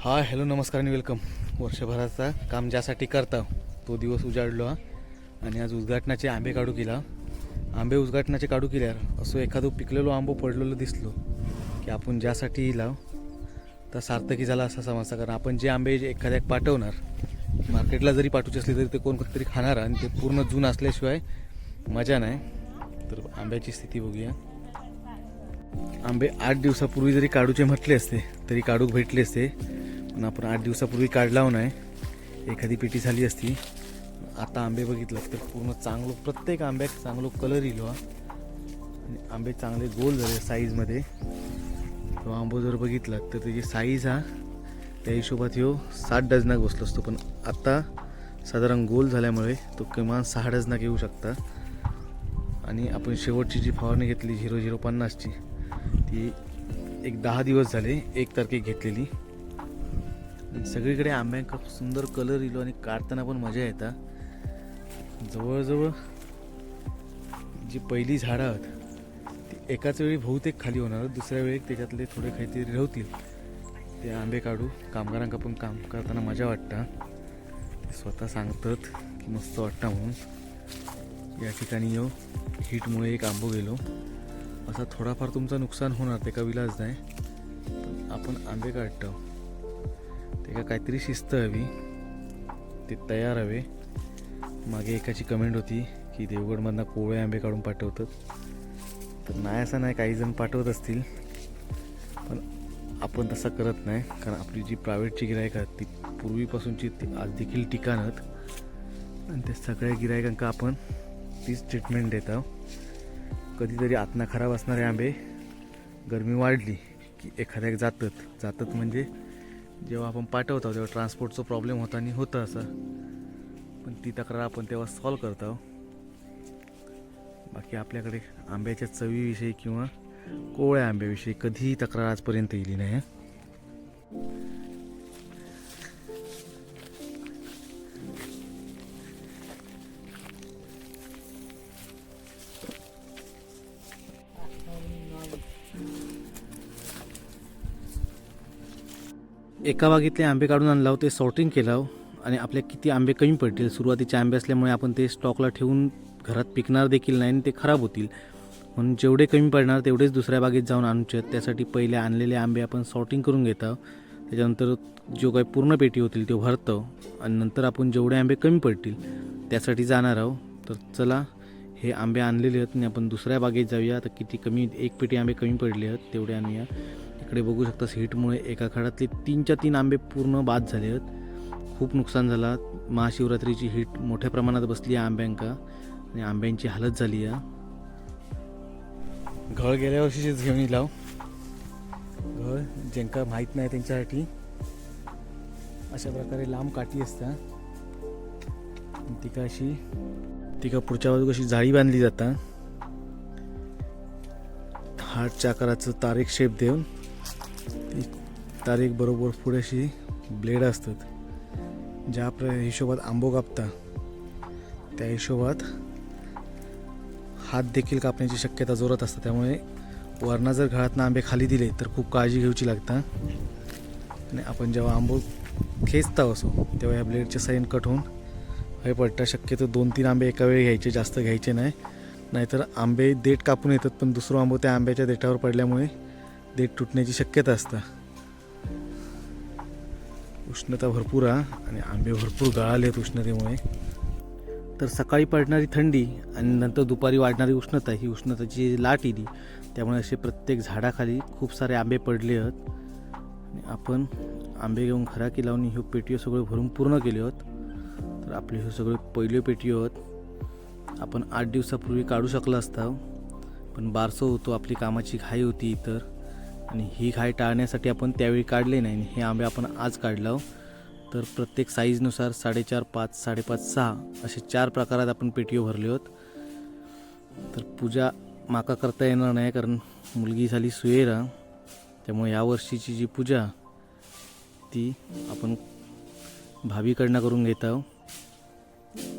हा हॅलो नमस्कार आणि वेलकम वर्षभराचा काम ज्यासाठी करता तो दिवस उजाडलो हा. आणि आज उद्घाटनाचे आंबे काढू केला. आंबे उद्घाटनाचे काढू केल्यावर असं एखादं पिकलेलो आंबो पडलेलो दिसलो की आपण ज्यासाठी लाव तर सार्थकी झाला असा समजता कारण आपण जे आंबे जे एखाद्याक पाठवणार मार्केटला जरी पाठवूचे असले तरी ते कोण तरी खाणार आणि ते पूर्ण जून असल्याशिवाय मजा नाही. तर आंब्याची स्थिती बघूया. आंबे आठ दिवसापूर्वी जरी काढूचे म्हटले असते तरी काढूक भेटले असते. पण आपण आठ दिवसापूर्वी काढलाव हो नाही. एखादी पेटी झाली असती. आता आंबे बघितलं तर पूर्ण चांगलं प्रत्येक आंब्यात चांगलं कलर येईल हा. आणि आंबे चांगले गोल झाले साईजमध्ये तो आंबो जर बघितला तर त्याची साईज हा त्या हिशोबात यो सात डझनाक बसलो असतो. पण आत्ता साधारण गोल झाल्यामुळे तो किमान सहा डझनाक येऊ शकता. आणि आपण शेवटची जी फवारणी घेतली झिरो झिरो पन्नासची ती एक दहा दिवस झाले एक तारखेक घेतलेली. सगळीकडे आंब्यांका सुंदर कलर येलो आणि काढताना पण मजा येता. जवळजवळ जी पहिली झाडं आहेत ती एकाच वेळी बहुतेक खाली होणार दुसऱ्या वेळी त्याच्यातले थोडे काहीतरी राहतील ते आंबे काढू कामगारांका पण काम करताना मजा वाटतं. ते स्वतः सांगतात की मस्त वाटतं म्हणून. या ठिकाणी येऊ. हीटमुळे एक आंबो गेलो. असा थोडाफार तुमचं नुकसान होणार ते का विलाज नाही. पण आपण आंबे काढतो. ते का काहीतरी शिस्त हवी. ते तयार हवे. मागे एकाची कमेंट होती की देवगडमधनं कोवळे आंबे काढून पाठवतात. तर नाही असं नाही काही जण पाठवत असतील. पण आपण तसं करत नाही कारण आपली जी प्रायव्हेटची गिरायक आहेत ती पूर्वीपासूनची ती आज देखील ठिकाण आहेत. आणि त्या सगळ्या गिरायकांका आपण तीच ट्रीटमेंट देत आहोत. कधीतरी आतना खराब असणारे आंबे गरमी वाढली की एखाद्या जातात. जातात म्हणजे जेव्हा आपण पाठवतो तेव्हा ट्रान्सपोर्टचा प्रॉब्लेम होता आणि होतं असं. पण ती तक्रार आपण तेव्हा सॉल्व करतो बाकी आपल्याकडे आंब्याच्या चवीविषयी किंवा कोवळ्या आंब्याविषयी कधीही तक्रार आजपर्यंत येली नाही एका बागेतले आंबे काढून आणलाव ते सॉर्टिंग केलं आणि आपल्या किती आंबे कमी पडतील. सुरुवातीचे आंबे असल्यामुळे आपण ते स्टॉकला ठेवून घरात पिकणार देखील नाही आणि ते खराब होतील. म्हणून जेवढे कमी पडणार तेवढेच दुसऱ्या बागेत जाऊन आणूचे त्यासाठी पहिले आणलेले आंबे आपण सॉर्टिंग करून घेतो त्याच्यानंतर जो काही पूर्ण पेटी होतील ते भरतो आणि नंतर आपण जेवढे आंबे कमी पडतील त्यासाठी जाणार आहोत. तर चला हे आंबे आणलेले आहेत आणि आपण दुसऱ्या बागेत जाऊया. तर किती कमी एक पेटी आंबे कमी पडले आहेत तेवढे आणूया. इकडे बघू शकता हीटमुळे एका काळातले तीनच्या तीन आंबे पूर्ण बाद झाले आहेत. खूप नुकसान झाला. महाशिवरात्रीची हीट मोठ्या प्रमाणात बसली आहे आंब्यांका. आणि आंब्यांची हालत झाली आहे. घळ गेल्या वर्षीचीच घेऊन लाव घळ ज्यांका माहीत नाही त्यांच्यासाठी अशा प्रकारे लांब काठी असता. तिका अशी तिका पुढच्या बाजूक अशी जाळी बांधली जाता. हार्टच्या आकाराचं तारीख शेप देऊन ती तारीख बरोबर पुढेशी ब्लेड असतात. ज्या आपल्या हिशोबात आंबो कापता त्या हिशोबात हात देखील कापण्याची शक्यता जोरात असते. त्यामुळे वरणा जर घरातनं आंबे खाली दिले तर खूप काळजी घेऊची लागता. आणि आपण जेव्हा आंबो खेचता असो तेव्हा या ब्लेडचे साईन कट होऊन हे पडतं शक्यतो दोन तीन आंबे एका वेळी घ्यायचे जास्त घ्यायचे नाही. नाहीतर आंबे देठ कापून येतात पण दुसरं आंबो त्या आंब्याच्या देठावर पडल्यामुळे देठ तुटण्याची शक्यता असतं. उष्णता भरपूर आहे आणि आंबे भरपूर गळाले आहेत उष्णतेमुळे. तर सकाळी पडणारी थंडी आणि नंतर दुपारी वाढणारी उष्णता ही उष्णतेची लाट येली त्यामुळे असे प्रत्येक झाडाखाली खूप सारे आंबे पडले आहेत. आणि आपण आंबे घेऊन खराकी लावून ह्यो पेटीओ सगळं भरून पूर्ण केले आहोत. तर आपले हे सगळे पहिले पेटीओ आहेत. आपण आठ दिवसापूर्वी काढू शकला असता पण बारसं होतो आपली कामाची घाई होती इतर आणि ही घाई टाळण्यासाठी आपण त्यावेळी काढले नाही आणि हे आंबे आपण आज काढलं तर प्रत्येक साईजनुसार साडेचार पाच साडेपाच सहा असे चार प्रकारात आपण पेटीओ भरले आहोत तर पूजा माका करता येणार नाही कारण मुलगी झाली सुयेरा त्यामुळे यावर्षीची जी पूजा ती आपण भाभीकडनं करून घेत आहोत.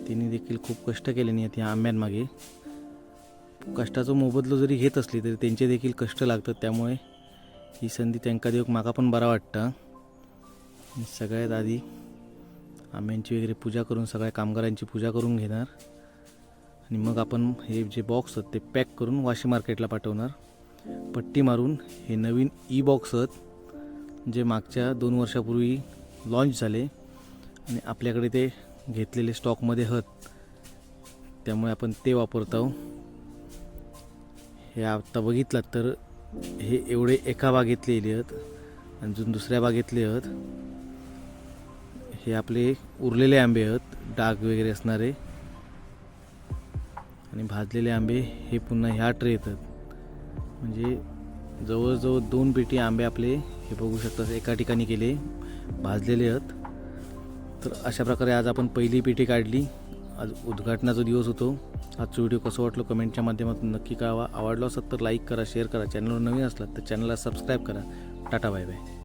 तिने देखील खूप कष्ट केले नाही या आंब्यांमागे. कष्टाचा मोबदलो जरी घेत असली तरी त्यांचे देखील कष्ट लागतात. त्यामुळे ही संधी त्यांका देऊक माका पण बरा वाटतं. सगळ्यात आधी आंब्यांची वगैरे पूजा करून सगळ्या कामगारांची पूजा करून घेणार. आणि मग आपण हे जे बॉक्स आहेत ते पॅक करून वाशी मार्केटला पाठवणार. पट्टी मारून हे नवीन ई बॉक्स आहेत जे मागच्या दोन वर्षापूर्वी लॉन्च झाले. आणि आपल्याकडे ते घेतलेले स्टॉकमध्ये आहेत. त्यामुळे आपण ते वापरतो हे आता बघितलात तर हे एवढे एका बागेतले आहेत आणि अजून दुसऱ्या बागेतले आहेत. हे आपले उरलेले आंबे आहेत डाग वगैरे असणारे. आणि भाजलेले आंबे हे पुन्हा ह्या ट्रे येतात. म्हणजे जवळजवळ दोन पेटी आंबे आपले हे बघू शकतात एका ठिकाणी केले भाजलेले आहेत. तर अशा प्रकारे आज आपण पहिली पेटी काढली. आज उद्घाटनाचा दिवस होतो. आजचा व्हिडिओ कसं वाटलं कमेंटच्या माध्यमातून नक्की कळवा. आवडला असत तर लाईक करा शेअर करा. चॅनलवर नवीन असलात तर चॅनलला सबस्क्राईब करा. Tata bye bye.